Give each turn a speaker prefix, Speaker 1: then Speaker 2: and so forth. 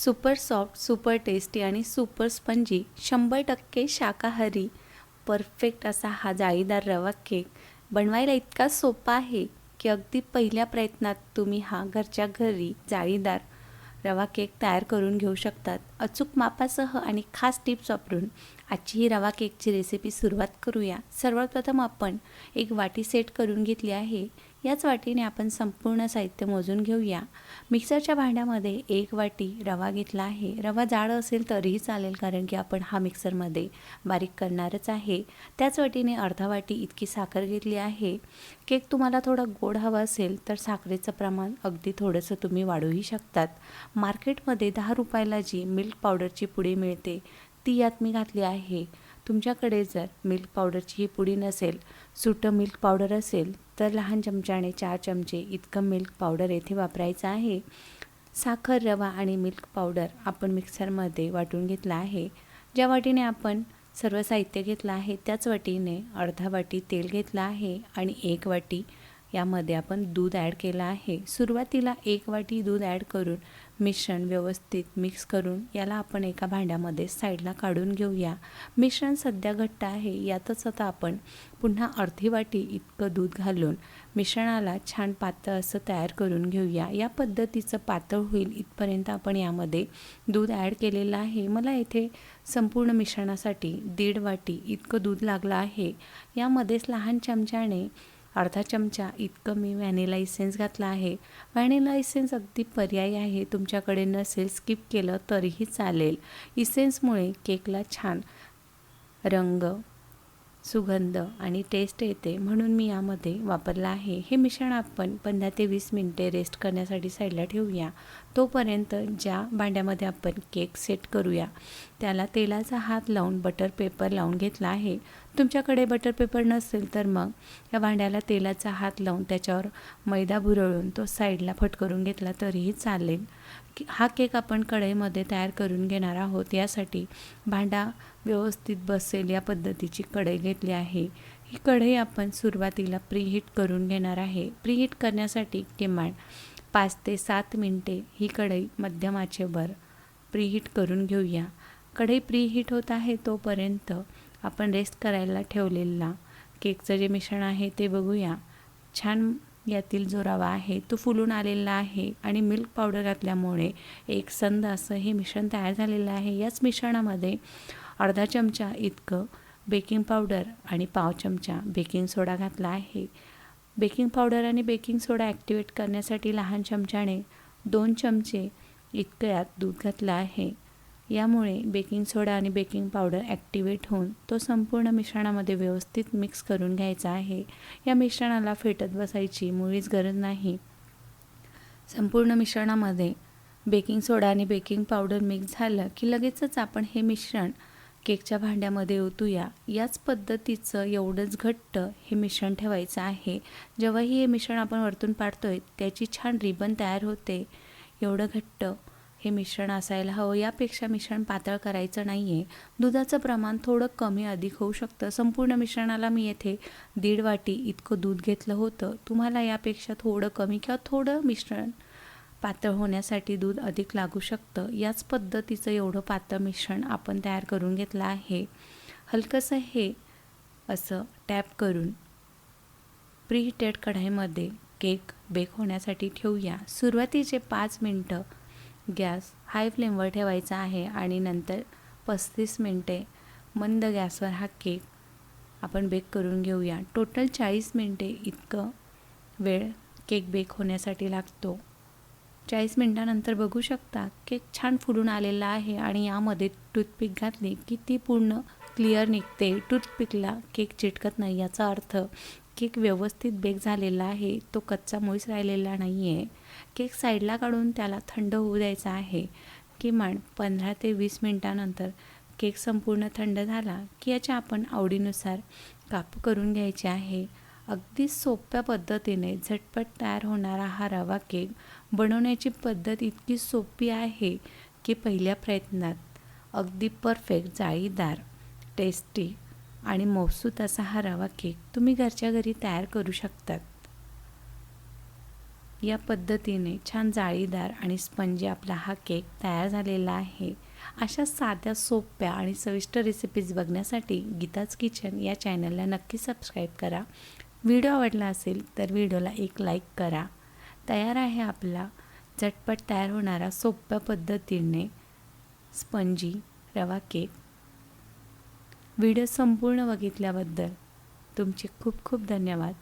Speaker 1: Super soft super tasty आणि super spongy शंभर टक्के शाकाहारी. परफेक्ट असा हा जाळीदार रवा केक. बनवायला इतका सोपा आहे की अगदी पहिल्या प्रयत्नात तुम्ही हा घरच्या घरी जाळीदार रवा केक तयार करून घेऊ शकतात. अचूक मापासह आणि खास टिप्स वापरून आजची ही रवा केकची रेसिपी सुरुवात करूया. सर्वात प्रथम आपण एक वाटी सेट करून घेतली आहे. याच वाटीने आपण संपूर्ण साहित्य मोजून घेऊया. मिक्सरच्या भांड्यामध्ये एक वाटी रवा घेतला आहे. रवा जाड असेल तरीही चालेल कारण की आपण हा मिक्सरमध्ये बारीक करणारच आहे. त्याच वाटीने अर्धा वाटी इतकी साखर घेतली आहे. केक तुम्हाला थोडा गोड हवा असेल तर साखरेचं प्रमाण अगदी थोडंसं तुम्ही वाढवूही शकतात. मार्केटमध्ये दहा रुपयाला जी मिल्क पावडरची पुडी मिळते ती यात मी घातली आहे. तुमच्याकडे जर मिल्क पावडरची ही पुडी नसेल सुटं मिल्क पावडर असेल तर लहान चमच्याने चार चमचे इतकं मिल्क पावडर येथे वापरायचं आहे. साखर रवा आणि मिल्क पावडर आपण मिक्सरमध्ये वाटून घेतला आहे. ज्या वाटीने आपण सर्व साहित्य घेतलं आहे त्याच वाटीने अर्धा वाटी तेल घेतलं आहे आणि एक वाटी यामध्ये आपण दूध ॲड केलं आहे. सुरुवातीला एक वाटी दूध ॲड करून मिश्रण व्यवस्थित मिक्स करून याला आपण एका भांड्यामध्ये साईडला काढून घेऊया. मिश्रण सध्या घट्ट आहे. यातच आता आपण पुन्हा अर्धी वाटी इतकं दूध घालून मिश्रणाला छान पातळ असं तयार करून घेऊया. या पद्धतीचं पातळ होईल इथपर्यंत आपण यामध्ये दूध ॲड केलेलं आहे. मला येथे संपूर्ण मिश्रणासाठी दीड वाटी इतकं दूध लागलं आहे. यामध्येच लहान चमच्याने अर्धा चमचा इतकं मी व्हॅनिला इसेन्स घातला आहे. व्हॅनिला इसेन्स अगदी पर्यायी आहे. तुमच्याकडे नसेल स्किप केलं तरीही चालेल. इसेन्समुळे केकला छान रंग सुगंध आणि टेस्ट येते म्हणून मी यामध्ये वापरला आहे. हे मिश्रण आपण पंधरा ते वीस मिनटे रेस्ट करण्यासाठी साईडला ठेवूया. तोपर्यंत ज्या भांड्यामध्ये आपण केक सेट करूया त्याला तेलाचा हात लावून बटर पेपर लावून घेतला आहे. तुमच्याकडे बटर पेपर नसेल तर मग या भांड्याला तेलाचा हात लावून त्याच्यावर मैदा भुरळून तो साईडला फटकरून घेतला तरीही चालेल. हा केक आपण कढईमध्ये तयार करून घेणार आहोत. यासाठी भांडा व्यवस्थित बसेल या पद्धतीची कढई घेतली आहे. ही कढई आपण सुरुवातीला प्रीहीट करून घेणार आहे. प्रीहीट करण्यासाठी किमान पाच ते सात मिनटे ही कढई मध्यम आचेवर प्रीहीट करून घेऊया. कढई प्रीहीट होत आहे तोपर्यंत आपण रेस्ट करायला ठेवलेला केकचं जे मिश्रण आहे ते बघूया. छान यातील जो रवा आहे तो फुलून आलेला आहे आणि मिल्क पावडर घातल्यामुळे एक संद असं हे मिश्रण तयार झालेलं आहे. याच मिश्रणामध्ये अर्धा चमचा इतकं बेकिंग पावडर आणि पाव चमचा बेकिंग सोडा घातला आहे. बेकिंग पावडर आणि बेकिंग सोडा ॲक्टिवेट करण्यासाठी लहान चमच्याने दोन चमचे इतकं यात दूध घातलं आहे. यामुळे बेकिंग सोडा आणि बेकिंग पावडर ॲक्टिवेट होऊन तो संपूर्ण मिश्रणामध्ये व्यवस्थित मिक्स करून घ्यायचा आहे. या मिश्रणाला फेटत बसायची मुळीच गरज नाही. संपूर्ण मिश्रणामध्ये बेकिंग सोडा आणि बेकिंग पावडर मिक्स झालं की लगेचच आपण हे मिश्रण केकच्या भांड्यामध्ये ओतूया. याच पद्धतीचं एवढंच घट्ट हे मिश्रण ठेवायचं आहे. जेव्हाही हे मिश्रण आपण वरतून पाडतोय त्याची छान रिबन तयार होते. एवढं घट्ट हे मिश्रण असायला हवं. यापेक्षा मिश्रण पातळ करायचं नाही आहे दुधाचं प्रमाण थोडं कमी अधिक होऊ शकतं. संपूर्ण मिश्रणाला मी येथे दीड वाटी इतकं दूध घेतलं होतं. तुम्हाला यापेक्षा थोडं कमी किंवा थोडं मिश्रण पातळ होण्यासाठी दूध अधिक लागू शकतं. याच पद्धतीचं एवढं पातळ मिश्रण आपण तयार करून घेतलं आहे. हलकंसं हे असं टॅप करून प्रीहिटेड कढाईमध्ये केक बेक होण्यासाठी ठेवूया. सुरुवातीचे पाच मिनटं गॅस हाय फ्लेमवर ठेवायचा आहे आणि नंतर पस्तीस मिनटे मंद गॅसवर हा केक आपण बेक करून घेऊया. टोटल चाळीस मिनटे इतकं वेळ केक बेक होण्यासाठी लागतो. चाळीस मिनटानंतर बघू शकता केक छान फुलून आलेला आहे आणि यामध्ये टूथपिक घातली की ती पूर्ण क्लिअर निघते. टूथपिकला केक चिटकत नाही याचा अर्थ केक व्यवस्थित बेक झालेला आहे. तो कच्चा मुळीच राहिलेला नाही आहे केक साईडला काढून त्याला थंड होऊ द्यायचा आहे. किमान पंधरा ते वीस मिनटानंतर केक संपूर्ण थंड झाला की याच्या आपण आवडीनुसार काप करून घ्यायचे आहे. अगदी सोप्या पद्धतीने झटपट तयार होणारा हा रवा केक बनवण्याची पद्धत इतकी सोपी आहे की पहिल्या प्रयत्नात. अगदी परफेक्ट जाळीदार टेस्टी आणि मौसूत असा हा रवा केक तुम्ही घरच्या घरी तयार करू शकतात. या पद्धतीने छान जाळीदार आणि स्पंजी आपला हा केक तयार झालेला आहे. अशा साध्या सोप्या आणि चविष्ट रेसिपीज बघण्यासाठी गीताज किचन या चॅनलला नक्की सबस्क्राईब करा. व्हिडिओ आवडला असेल तर व्हिडिओला एक लाईक करा. तयार आहे आपला झटपट तयार होणारा सोप्या पद्धतीने स्पंजी रवा केक. व्हिडिओ संपूर्ण बघितल्याबद्दल तुमचे खूप खूप धन्यवाद.